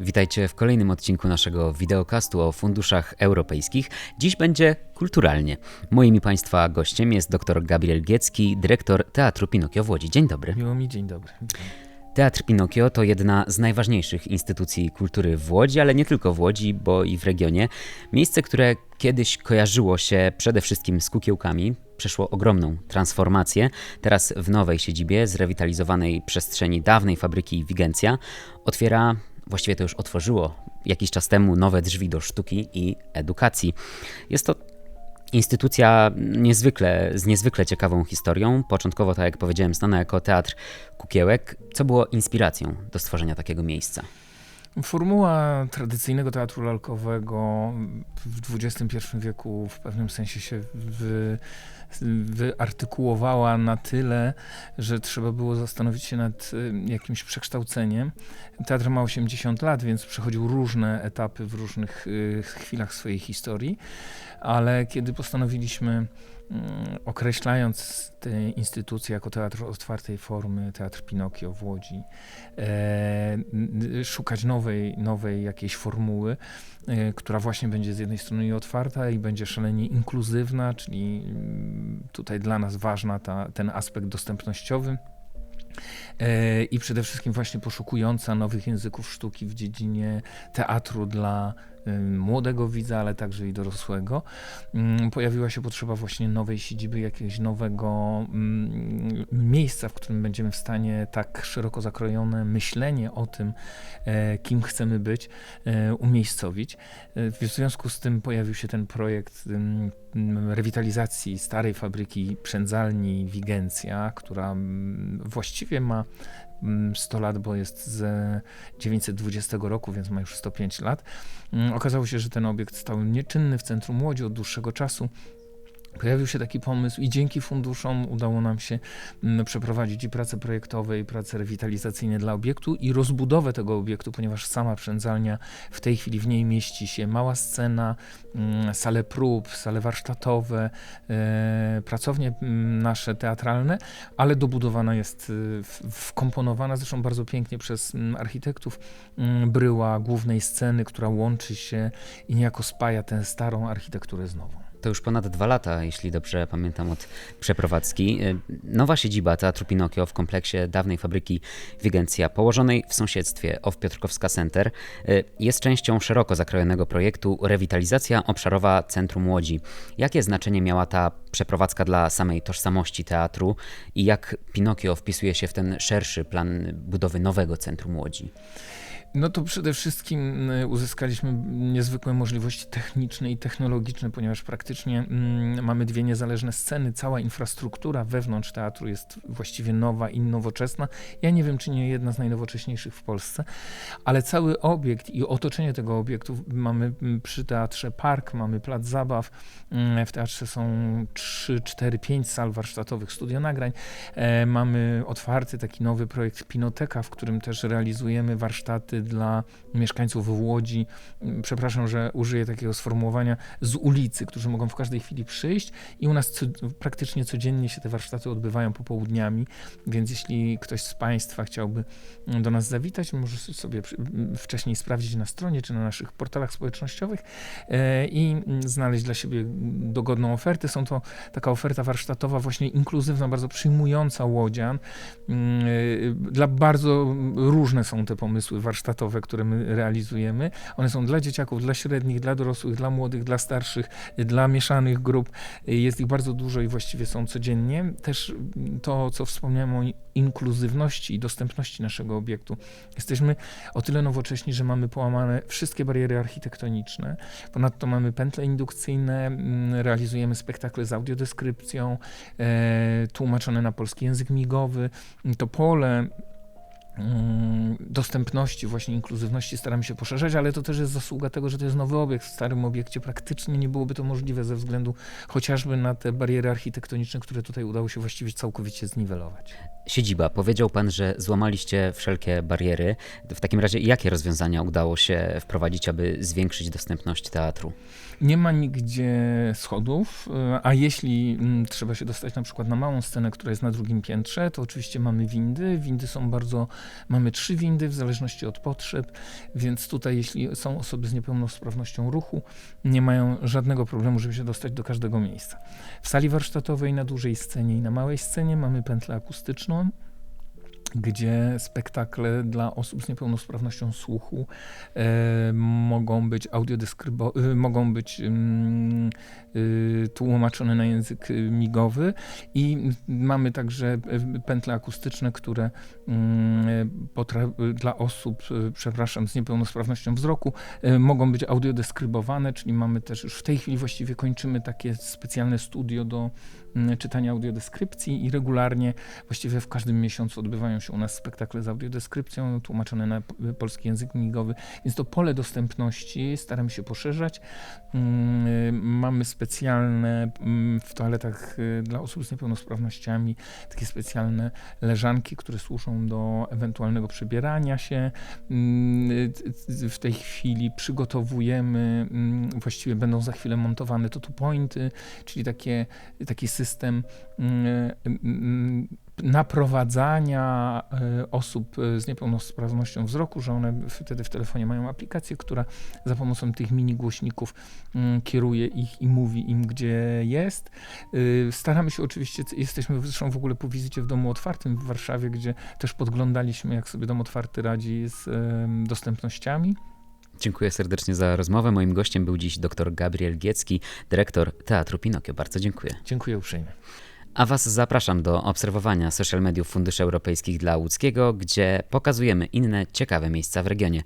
Witajcie w kolejnym odcinku naszego wideokastu o funduszach europejskich. Dziś będzie kulturalnie. Moim i Państwa gościem jest dr Gabriel Giecki, dyrektor Teatru Pinokio w Łodzi. Dzień dobry. Miło mi, dzień dobry. Teatr Pinokio to jedna z najważniejszych instytucji kultury w Łodzi, ale nie tylko w Łodzi, bo i w regionie. Miejsce, które kiedyś kojarzyło się przede wszystkim z kukiełkami, przeszło ogromną transformację. Teraz w nowej siedzibie, zrewitalizowanej przestrzeni dawnej fabryki Wigencia, otwiera, właściwie to już otworzyło jakiś czas temu, nowe drzwi do sztuki i edukacji. Jest to Instytucja niezwykle, z niezwykle ciekawą historią. Początkowo, tak jak powiedziałem, znana jako Teatr Kukiełek. Co było inspiracją do stworzenia takiego miejsca? Formuła tradycyjnego teatru lalkowego w XXI wieku w pewnym sensie się wy, wyartykułowała na tyle, że trzeba było zastanowić się nad y, jakimś przekształceniem. Teatr ma 80 lat, więc przechodził różne etapy w różnych y, chwilach swojej historii, ale kiedy postanowiliśmy określając tę instytucję jako teatr otwartej formy, teatr Pinokio w Łodzi, e, szukać nowej, nowej jakiejś formuły, e, która właśnie będzie z jednej strony otwarta i będzie szalenie inkluzywna, czyli mm, tutaj dla nas ważna ta, ten aspekt dostępnościowy. E, I przede wszystkim właśnie poszukująca nowych języków sztuki w dziedzinie teatru dla młodego widza, ale także i dorosłego. Mm, pojawiła się potrzeba właśnie nowej siedziby, jakiegoś nowego mm, miejsca, w którym będziemy w stanie tak szeroko zakrojone myślenie o tym, e, kim chcemy być, e, umiejscowić. E, w związku z tym pojawił się ten projekt rewitalizacji starej fabryki przędzalni Wigencja, która właściwie ma 100 lat, bo jest z 920 roku, więc ma już 105 lat. Mm, okazało się, że ten obiekt stał nieczynny w centrum Łodzi od dłuższego czasu. Pojawił się taki pomysł i dzięki funduszom udało nam się mm, przeprowadzić i prace projektowe, i prace rewitalizacyjne dla obiektu i rozbudowę tego obiektu, ponieważ sama przędzalnia w tej chwili w niej mieści się. Mała scena, mm, sale prób, sale warsztatowe, e, pracownie mm, nasze teatralne, ale dobudowana jest, e, wkomponowana zresztą bardzo pięknie przez architektów bryła głównej sceny, która łączy się i niejako spaja tę starą architekturę z nową to już ponad dwa lata, jeśli dobrze pamiętam, od przeprowadzki. Y, nowa siedziba Teatru Pinokio w kompleksie dawnej fabryki Wigencja, położonej w sąsiedztwie OW Piotrkowska Center, y, jest częścią szeroko zakrojonego projektu Rewitalizacja Obszarowa Centrum Łodzi. Jakie znaczenie miała ta przeprowadzka dla samej tożsamości teatru i jak Pinokio wpisuje się w ten szerszy plan budowy nowego Centrum Łodzi? No to przede wszystkim y, uzyskaliśmy niezwykłe możliwości techniczne i technologiczne, ponieważ praktycznie mm, mamy dwie niezależne sceny. Cała infrastruktura wewnątrz teatru jest właściwie nowa i nowoczesna. Ja nie wiem, czy nie jedna z najnowocześniejszych w Polsce, ale cały obiekt i otoczenie tego obiektu mamy mm, przy teatrze park, mamy plac zabaw. Mm, w teatrze są 3, 4, 5 sal warsztatowych, studio nagrań. E, mamy otwarty taki nowy projekt Pinoteka, w którym też realizujemy warsztaty dla mieszkańców Łodzi, mm, przepraszam, że użyję takiego sformułowania, z ulicy, którzy mogą w każdej chwili przyjść i u nas co, praktycznie codziennie się te warsztaty odbywają popołudniami, więc jeśli ktoś z Państwa chciałby mm, do nas zawitać, może sobie mm, wcześniej sprawdzić na stronie czy na naszych portalach społecznościowych e, i znaleźć dla siebie dogodną ofertę. Są to taka oferta warsztatowa, właśnie inkluzywna, bardzo przyjmująca łodzian. E, dla bardzo różne są te pomysły warsztatowe warsztatowe, które my realizujemy. One są dla dzieciaków, dla średnich, dla dorosłych, dla młodych, dla starszych, dla mieszanych grup. Jest ich bardzo dużo i właściwie są codziennie. Też to, co wspomniałem o inkluzywności i dostępności naszego obiektu. Jesteśmy o tyle nowocześni, że mamy połamane wszystkie bariery architektoniczne. Ponadto mamy pętle indukcyjne, mm, realizujemy spektakle z audiodeskrypcją, e, tłumaczone na polski język migowy. To pole Mm, dostępności, właśnie inkluzywności staramy się poszerzać, ale to też jest zasługa tego, że to jest nowy obiekt. W starym obiekcie praktycznie nie byłoby to możliwe ze względu chociażby na te bariery architektoniczne, które tutaj udało się właściwie całkowicie zniwelować. Siedziba. Powiedział pan, że złamaliście wszelkie bariery. W takim razie jakie rozwiązania udało się wprowadzić, aby zwiększyć dostępność teatru? Nie ma nigdzie schodów, a jeśli mm, trzeba się dostać na przykład na małą scenę, która jest na drugim piętrze, to oczywiście mamy windy. Windy są bardzo Mamy trzy windy w zależności od potrzeb, więc tutaj jeśli są osoby z niepełnosprawnością ruchu, nie mają żadnego problemu, żeby się dostać do każdego miejsca. W sali warsztatowej na dużej scenie i na małej scenie mamy pętlę akustyczną, gdzie spektakle dla osób z niepełnosprawnością słuchu e, mogą być audiodeskrybo, e, mogą być mm, y, tłumaczone na język migowy. I mamy także e, pętle akustyczne, które mm, potra- dla osób, e, przepraszam, z niepełnosprawnością wzroku e, mogą być audiodeskrybowane, czyli mamy też już w tej chwili właściwie kończymy takie specjalne studio do mm, czytania audiodeskrypcji i regularnie, właściwie w każdym miesiącu odbywają się u nas spektakle z audiodeskrypcją, tłumaczone na polski język migowy, więc to pole dostępności staramy się poszerzać. Mm, y, Mamy specjalne mm, w toaletach y, dla osób z niepełnosprawnościami takie specjalne leżanki, które służą do ewentualnego przebierania się. Mm, y, W tej chwili przygotowujemy, właściwie będą za chwilę montowane to pointy, czyli takie, taki system mm, naprowadzania e, osób e, z niepełnosprawnością wzroku, że one wtedy w telefonie mają aplikację, która za pomocą tych mini głośników mm, kieruje ich i mówi im, gdzie jest. Y, Staramy się oczywiście, jesteśmy zresztą w ogóle po wizycie w Domu Otwartym w Warszawie, gdzie też podglądaliśmy, jak sobie Dom Otwarty radzi z dostępnościami. Dziękuję serdecznie za rozmowę. Moim gościem był dziś dr Gabriel Giecki, dyrektor Teatru Pinokio. Bardzo dziękuję. Dziękuję uprzejmie. A Was zapraszam do obserwowania social mediów Funduszy Europejskich dla Łódzkiego, gdzie pokazujemy inne ciekawe miejsca w regionie.